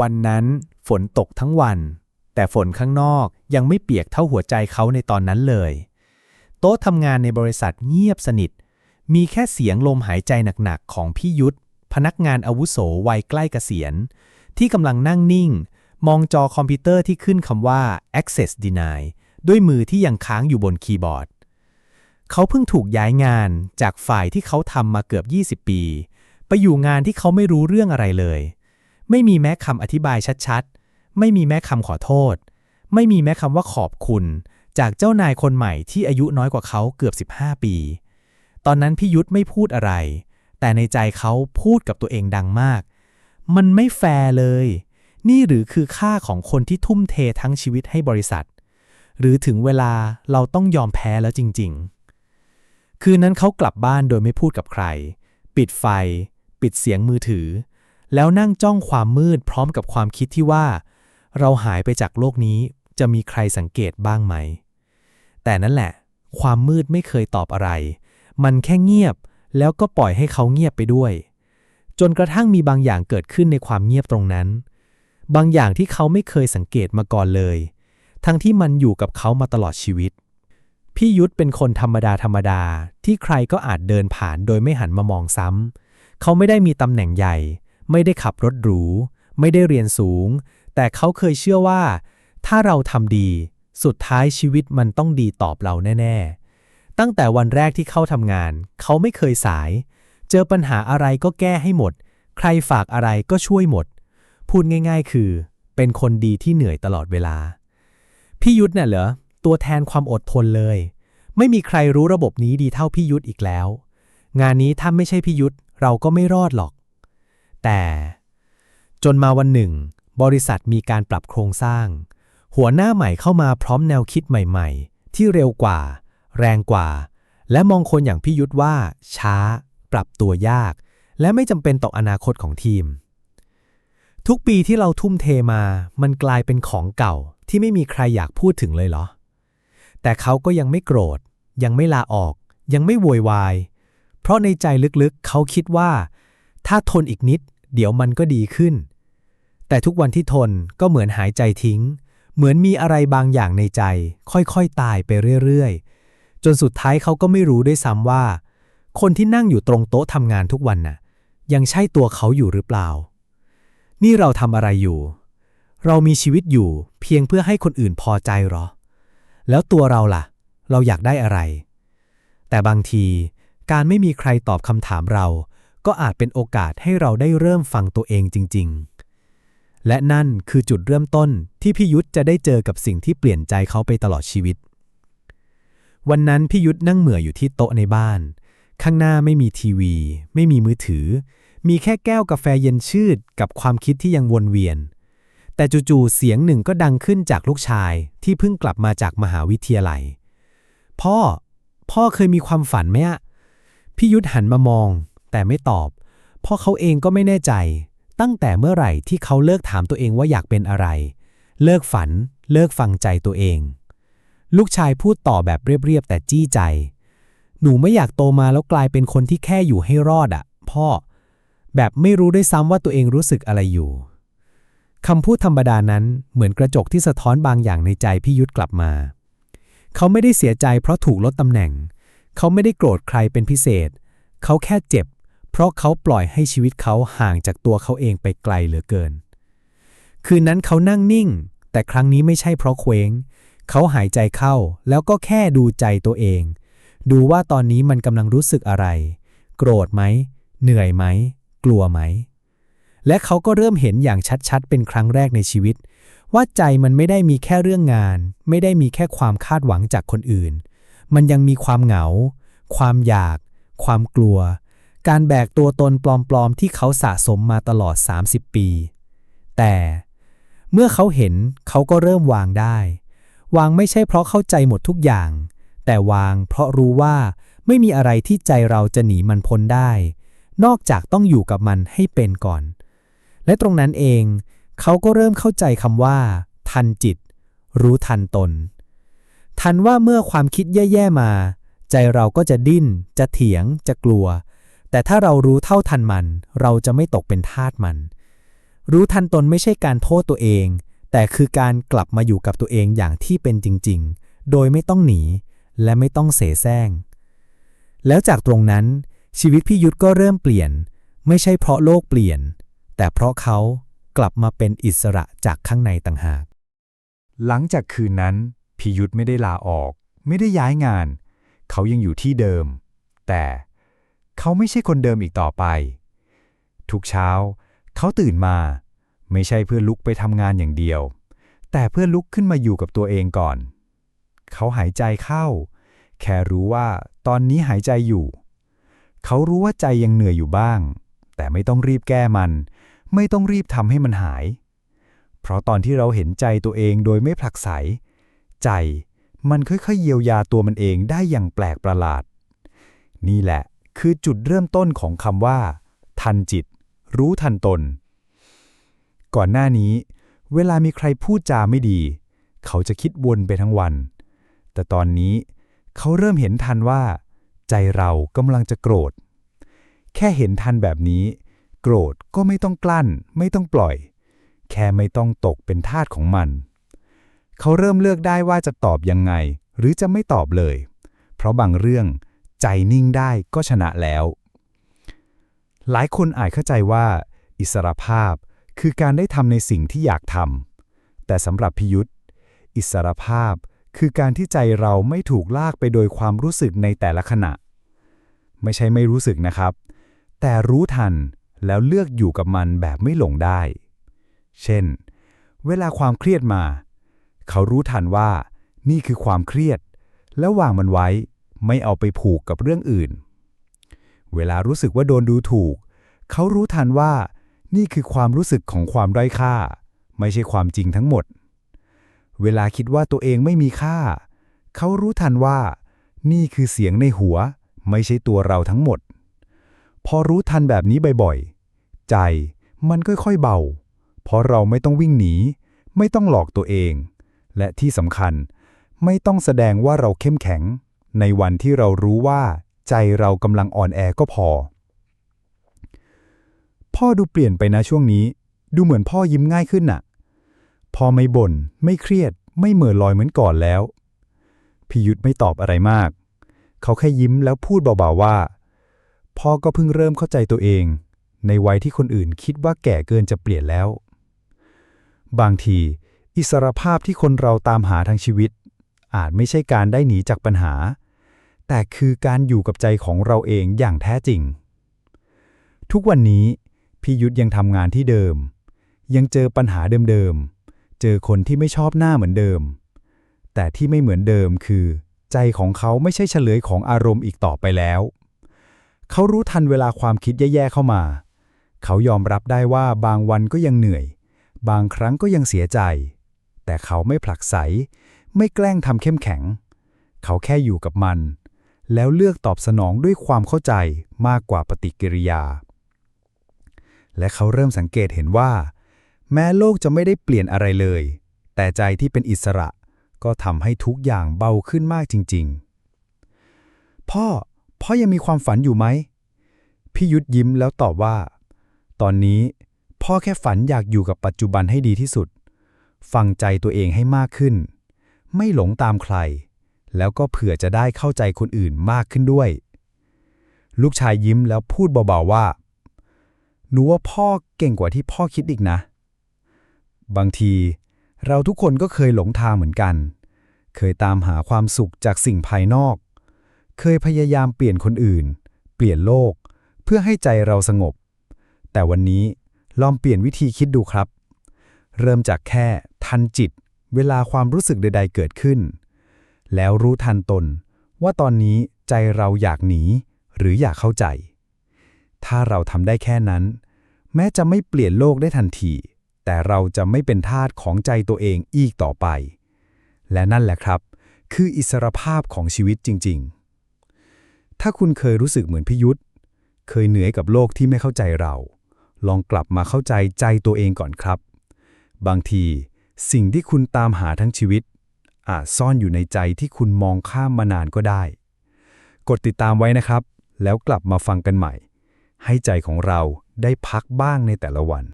วันนั้นฝนตกทั้งวัน แต่ฝนข้างนอกยังไม่เปียกเท่าหัวใจเขาในตอนนั้นเลย โต๊ะทำงานในบริษัทเงียบสนิท มีแค่เสียงลมหายใจหนักๆของพี่ยุทธ พนักงานอาวุโสวัยใกล้เกษียณ ที่กำลังนั่งนิ่ง มองจอคอมพิวเตอร์ที่ขึ้นคำว่า access deny ด้วยมือที่ยังค้างอยู่บนคีย์บอร์ด เขาเพิ่งถูกย้ายงานจากฝ่ายที่เขาทำมาเกือบ 20 ปี ไปอยู่งานที่เขาไม่รู้เรื่องอะไรเลย ไม่มีแม้คำอธิบายชัดๆ ไม่มีแม้คำขอโทษ ไม่มีแม้คำว่าขอบคุณ จากเจ้านายคนใหม่ที่อายุน้อยกว่าเขาเกือบ 15 ปี ตอนนั้นพี่ยุทธไม่พูดอะไร แต่ในใจเขาพูดกับตัวเองดังมาก มันไม่แฟร์เลย นี่หรือคือค่าของคนที่ทุ่มเททั้งชีวิตให้บริษัท หรือถึงเวลาเราต้องยอมแพ้แล้วจริง ๆ คืนนั้นเขากลับบ้านโดยไม่พูดกับใคร ปิดไฟ ปิดเสียงมือถือ แล้วนั่งจ้องความมืดพร้อมกับความคิดที่ว่า เราหายไปจากโลกนี้จะมีใครสังเกตบ้างไหม แต่นั่นแหละ ความมืดไม่เคยตอบอะไร มันแค่เงียบ แล้วก็ปล่อยให้เขาเงียบไปด้วย จนกระทั่งมีบางอย่างเกิดขึ้นในความเงียบตรงนั้น บางอย่างที่เขาไม่เคยสังเกตมาก่อนเลย ทั้งที่มันอยู่กับเขามาตลอดชีวิต พี่ยุทธเป็นคนธรรมดาธรรมดาที่ใครก็อาจเดินผ่านโดยไม่หันมามองซ้ำเขาไม่ได้มีตำแหน่งใหญ่ ไม่ได้ขับรถหรู ไม่ได้เรียนสูง แต่เขาเคยเชื่อว่า ถ้าเราทำดี สุดท้ายชีวิตมันต้องดีตอบเราแน่ ๆ ตั้งแต่วันแรกที่เข้าทำงาน เขาไม่เคยสาย เจอปัญหาอะไรก็แก้ให้หมด ใครฝากอะไรก็ช่วยหมด พูดง่าย ๆ คือ เป็นคนดีที่เหนื่อยตลอดเวลา พี่ยุทธเนี่ยเหรอ ตัวแทนความอดทนเลย ไม่มีใครรู้ระบบนี้ดีเท่าพี่ยุทธอีกแล้ว งานนี้ถ้าไม่ใช่พี่ยุทธเราก็ไม่รอดหรอก แต่ จนมาวันหนึ่ง บริษัทมีการปรับโครงสร้าง หัวหน้าใหม่เข้ามาพร้อมแนวคิดใหม่ ๆ ที่เร็วกว่า แรงกว่า และมองคนอย่างพี่ยุทธว่า ช้า ปรับตัวยาก และไม่จำเป็นต่ออนาคตของทีม ทุกปีที่เราทุ่มเทมา มันกลายเป็นของเก่าที่ไม่มีใครอยากพูดถึงเลยเหรอ แต่เขาก็ยังไม่โกรธ ยังไม่ลาออก ยังไม่โวยวาย เพราะในใจลึกๆ เขาคิดว่า ถ้าทนอีกนิด เดี๋ยวมันก็ดีขึ้น แต่ทุกวันที่ทนก็เหมือนหายใจทิ้ง เหมือนมีอะไรบางอย่างในใจ ค่อยๆตายไปเรื่อยๆ จนสุดท้ายเขาก็ไม่รู้ด้วยซ้ำว่า คนที่นั่งอยู่ตรงโต๊ะทำงานทุกวันน่ะ ยังใช่ตัวเขาอยู่หรือเปล่า นี่เราทำอะไรอยู่ เรามีชีวิตอยู่เพียงเพื่อให้คนอื่นพอใจหรอ แล้วตัวเราล่ะ เราอยากได้อะไร แต่บางทีการไม่มีใครตอบคำถามเรา ก็อาจเป็นโอกาสให้เราได้เริ่มฟังตัวเองจริง ๆ และนั่นคือจุดเริ่มต้นที่พี่ยุทธจะได้เจอกับสิ่งที่เปลี่ยนใจเขาไปตลอดชีวิต วันนั้นพี่ยุทธนั่งเหม่ออยู่ที่โต๊ะในบ้าน ข้างหน้าไม่มีทีวี ไม่มีมือถือ มีแค่แก้วกาแฟเย็นชืดกับความคิดที่ยังวนเวียน แต่จู่ๆเสียงหนึ่งก็ดังขึ้นจากลูกชายที่เพิ่งกลับมาจากมหาวิทยาลัย พ่อ พ่อเคยมีความฝันไหมอะพี่ยุทธหันมามอง แต่ไม่ตอบ เพราะเขาเองก็ไม่แน่ใจ ตั้งแต่เมื่อไหร่ที่เขาเลิกถามตัวเองว่าอยากเป็นอะไร เลิกฝัน เลิกฟังใจตัวเอง ลูกชายพูดต่อแบบเรียบๆแต่จี้ใจ หนูไม่อยากโตมาแล้วกลายเป็นคนที่แค่อยู่ให้รอดอะพ่อ แบบไม่รู้ด้วยซ้ำว่าตัวเองรู้สึกอะไรอยู่คำพูดธรรมดานั้นเหมือนกระจกที่สะท้อนบางอย่างในใจพี่ยุทธกลับมา เขาไม่ได้เสียใจเพราะถูกลดตำแหน่ง เขาไม่ได้โกรธใครเป็นพิเศษ เขาแค่เจ็บ เพราะเขาปล่อยให้ชีวิตเขาห่างจากตัวเขาเองไปไกลเหลือเกิน คืนนั้นเขานั่งนิ่ง แต่ครั้งนี้ไม่ใช่เพราะเคว้ง เขาหายใจเข้าแล้วก็แค่ดูใจตัวเอง ดูว่าตอนนี้มันกำลังรู้สึกอะไร โกรธไหม เหนื่อยไหม กลัวไหม และเขาก็เริ่มเห็นอย่างชัดๆ เป็นครั้งแรกในชีวิต ว่าใจมันไม่ได้มีแค่เรื่องงาน ไม่ได้มีแค่ความคาดหวังจากคนอื่น มันยังมีความเหงา ความอยาก ความกลัว การแบกตัวตนปลอมๆ ที่เขาสะสมมาตลอด 30 ปี แต่เมื่อเขาเห็นเขาก็เริ่มวางได้ วางไม่ใช่เพราะเข้าใจหมดทุกอย่าง แต่วางเพราะรู้ว่าไม่มีอะไรที่ใจเราจะหนีมันพ้นได้ นอกจากต้องอยู่กับมันให้เป็นก่อน และตรงนั้นเองเขาก็เริ่มเข้าใจคำว่า ทันจิต รู้ทันตน ทันว่าเมื่อความคิดแย่ๆมา ใจเราก็จะดิ้น จะเถียง จะกลัว แต่ถ้าเรารู้เท่าทันมัน เราจะไม่ตกเป็นทาสมัน รู้ทันตนไม่ใช่การโทษตัวเอง แต่คือการกลับมาอยู่กับตัวเองอย่างที่เป็นจริง ๆ โดยไม่ต้องหนี และไม่ต้องเสแสร้ง แล้วจากตรงนั้น ชีวิตพี่ยุทธก็เริ่มเปลี่ยน ไม่ใช่เพราะโลกเปลี่ยน แต่เพราะเขากลับมาเป็นอิสระจากข้างในต่างหาก หลังจากคืนนั้นพิยุทธไม่ได้ลาออก ไม่ได้ย้ายงาน เขายังอยู่ที่เดิม แต่ เขาไม่ใช่คนเดิมอีกต่อไป ทุกเช้า เขาตื่นมา ไม่ใช่เพื่อลุกไปทำงานอย่างเดียว แต่เพื่อลุกขึ้นมาอยู่กับตัวเองก่อน เขาหายใจเข้า แค่รู้ว่าตอนนี้หายใจอยู่ เขารู้ว่าใจยังเหนื่อยอยู่บ้าง แต่ไม่ต้องรีบแก้มัน ไม่ต้องรีบทำให้มันหาย เพราะตอนที่เราเห็นใจตัวเองโดยไม่ผลักไส ใจมันค่อยๆเยียวยาตัวมันเองได้อย่างแปลกประหลาด นี่แหละ คือจุดเริ่มต้นของคำว่า ทันจิต รู้ทันตน ก่อนหน้านี้ เวลามีใครพูดจาไม่ดี เขาจะคิดวนไปทั้งวัน แต่ตอนนี้เขาเริ่มเห็นทันว่า ใจเรากำลังจะโกรธ แค่เห็นทันแบบนี้ โกรธก็ไม่ต้องกลั้น ไม่ต้องปล่อย แค่ไม่ต้องตกเป็นทาสของมัน เขาเริ่มเลือกได้ว่าจะตอบยังไง หรือจะไม่ตอบเลย เพราะบางเรื่อง ใจนิ่งได้ก็ชนะแล้ว หลายคนอาจเข้าใจว่า อิสรภาพคือการได้ทำในสิ่งที่อยากทำแต่สำหรับพิยุทธอิสรภาพคือการที่ใจเราไม่ถูกลากไปโดยความรู้สึกในแต่ละขณะ ไม่ใช่ไม่รู้สึกนะครับ แต่รู้ทันแล้วเลือกอยู่กับมันแบบไม่หลงได้ เช่น เวลาความเครียดมา เขารู้ทันว่า นี่คือความเครียด แล้ววางมันไว้ ไม่เอาไปผูกกับเรื่องอื่น เวลารู้สึกว่าโดนดูถูก เขารู้ทันว่านี่คือความรู้สึกของความด้อยค่า ไม่ใช่ความจริงทั้งหมด เวลาคิดว่าตัวเองไม่มีค่า เขารู้ทันว่า นี่คือเสียงในหัว ไม่ใช่ตัวเราทั้งหมด พอรู้ทันแบบนี้บ่อยๆ ใจมันค่อยๆเบา เพราะเราไม่ต้องวิ่งหนี ไม่ต้องหลอกตัวเอง และที่สำคัญ ไม่ต้องแสดงว่าเราเข้มแข็ง ในวันที่เรารู้ว่าใจเรากำลังอ่อนแอก็พอ พ่อดูเปลี่ยนไปนะช่วงนี้ ดูเหมือนพ่อยิ้มง่ายขึ้นน่ะ พ่อไม่บน่น ไม่เครียด ไม่เหม่อลอยเหมือนก่อนแล้ว พิยุทธไม่ตอบอะไรมาก เขาแค่ยิ้มแล้วพูดเบาๆว่า พ่อก็เพิ่งเริ่มเข้าใจตัวเอง ในวัยที่คนอื่นคิดว่าแก่เกินจะเปลี่ยนแล้ว บางที อิสรภาพที่คนเราตามหาทางชีวิต อาจไม่ใช่การได้หนีจากปัญหา แต่คือการอยู่กับใจของเราเองอย่างแท้จริง ทุกวันนี้พี่ยุทธยังทำงานที่เดิม ยังเจอปัญหาเดิมๆ เจอคนที่ไม่ชอบหน้าเหมือนเดิม แต่ที่ไม่เหมือนเดิมคือ ใจของเขาไม่ใช่เฉลยของอารมณ์อีกต่อไปแล้ว เขารู้ทันเวลาความคิดแย่ๆเข้ามา เขายอมรับได้ว่าบางวันก็ยังเหนื่อย บางครั้งก็ยังเสียใจ แต่เขาไม่ผลักไส ไม่แกล้งทำเข้มแข็ง เขาแค่อยู่กับมัน แล้วเลือกตอบสนองด้วยความเข้าใจมากกว่าปฏิกิริยา และเขาเริ่มสังเกตเห็นว่า แม้โลกจะไม่ได้เปลี่ยนอะไรเลย แต่ใจที่เป็นอิสระก็ทำให้ทุกอย่างเบาขึ้นมากจริง ๆ พ่อ พ่อยังมีความฝันอยู่ไหม พี่ยุทธยิ้มแล้วตอบว่า ตอนนี้พ่อแค่ฝันอยากอยู่กับปัจจุบันให้ดีที่สุด ฟังใจตัวเองให้มากขึ้น ไม่หลงตามใคร แล้วก็เผื่อจะได้เข้าใจคนอื่นมากขึ้นด้วย ลูกชายยิ้มแล้วพูดเบาๆว่า หนูว่าพ่อเก่งกว่าที่พ่อคิดอีกนะ บางทีเราทุกคนก็เคยหลงทางเหมือนกัน เคยตามหาความสุขจากสิ่งภายนอก เคยพยายามเปลี่ยนคนอื่น เปลี่ยนโลก เพื่อให้ใจเราสงบ แต่วันนี้ลองเปลี่ยนวิธีคิดดูครับ เริ่มจากแค่ทันจิต เวลาความรู้สึกใด ๆ เกิดขึ้น แล้วรู้ทันตน ว่าตอนนี้ใจเราอยากหนี หรืออยากเข้าใจ ถ้าเราทำได้แค่นั้น แม้จะไม่เปลี่ยนโลกได้ทันที แต่เราจะไม่เป็นทาสของใจตัวเองอีกต่อไป และนั่นแหละครับ คืออิสรภาพของชีวิตจริง ๆ ถ้าคุณเคยรู้สึกเหมือนพิยุทธเคยเหนื่อยกับโลกที่ไม่เข้าใจเรา ลองกลับมาเข้าใจใจตัวเองก่อนครับ บางทีสิ่งที่คุณตามหาทั้งชีวิต อาจซ่อนอยู่ในใจที่คุณมองข้ามมานานก็ได้ กดติดตามไว้นะครับ แล้วกลับมาฟังกันใหม่ ให้ใจของเราได้พักบ้างในแต่ละวัน